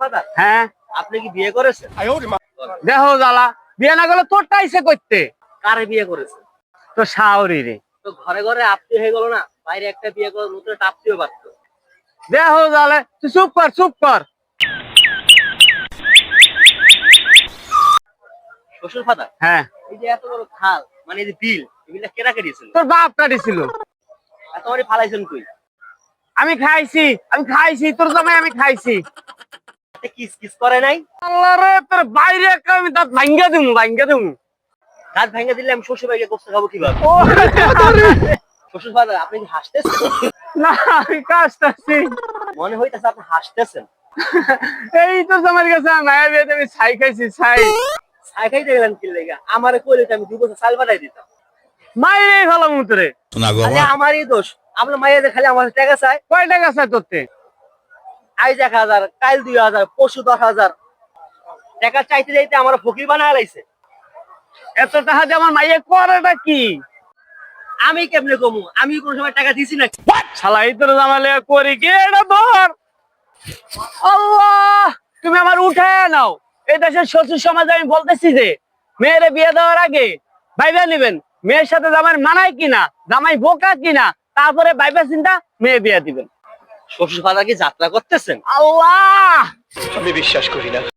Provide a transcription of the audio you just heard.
Father হ্যাঁ। আপনি কি বিয়ে করেছেন? দেখো জ্বালা বিয়ে না করলে তোরটা ইসে করতে। কারে বিয়ে করেছেন? তো শাওরি রে। তো ঘরে ঘরে আপনি হয়ে গেল না? বাইরে একটা বিয়ে করে নতুন একটা আপনিও পারতো দেখো জ্বালা তুই চুপ কর চুপ কর। শ্বশুর ফাদার হ্যাঁ। এই যে এত বড় খাল মানে এই যে বিল কেটেছিল? তোর বাপ কাটিছিল। এত বড় ফালাইছেন কই? আমি খাইছি আমি খাইছি তোর জামাই আমি খাইছি। কিস কিস করে নাই? আল্লাহ রে তোর বাইরে একটা আমি দাঁত ভাঙ্গা দিমু ভাঙ্গা দিমু দাঁত ভেঙে দিলে আমি শ্বশুর বাড়িকে গোস্ত খাব কীভাবে? শ্বশুর ফাদার আপনি কি হাসতেছেন? না আমি কাজটাছি মনে হইতেছে আপনি হাসতেছেন। এই তোর জামাইয়ের কাছে মায়া বিয়েতে আমি ছাই খাইছি ছাই। ছাই খাইতে গেলেন কি লেগে? আমারে কইলে আমি দু বছর সাল পাঠাই দিতাম। মাইরে ফেলাম উতরে আরে আমারই দোষ। আপনার মাইয়াদের খালি আমার টাকা চাই। কয় টাকা চাই তোরতে আজ এক হাজার কাল দুই হাজার পশু দশ হাজার। টাকা চাইতে চাইতে আমার ফকির বানায় লাইছে। এত টাকা দিয়ে আমার মাইয়ে করেটা কি? আমি কেমনে কমু? আমি কোন সময় টাকা দিছি না শালা এই তোর জামালে করি কি? এটা ধর আল্লাহ তুমি আমার উঠে নাও। এই দেশের শ্বশুর সমাজ আমি বলতেছি যে মেয়েরে বিয়ে দেওয়ার আগে ভাইবা নিবেন। মেয়ের সাথে জামাই মানায় কিনা জামাই বোকা কিনা তারপরে ভাইবা চিন্তা মেয়ে বিয়ে দিবেন। শ্বশুর কি যাত্রা করতেছেন? আল্লাহ! আমি বিশ্বাস করি না।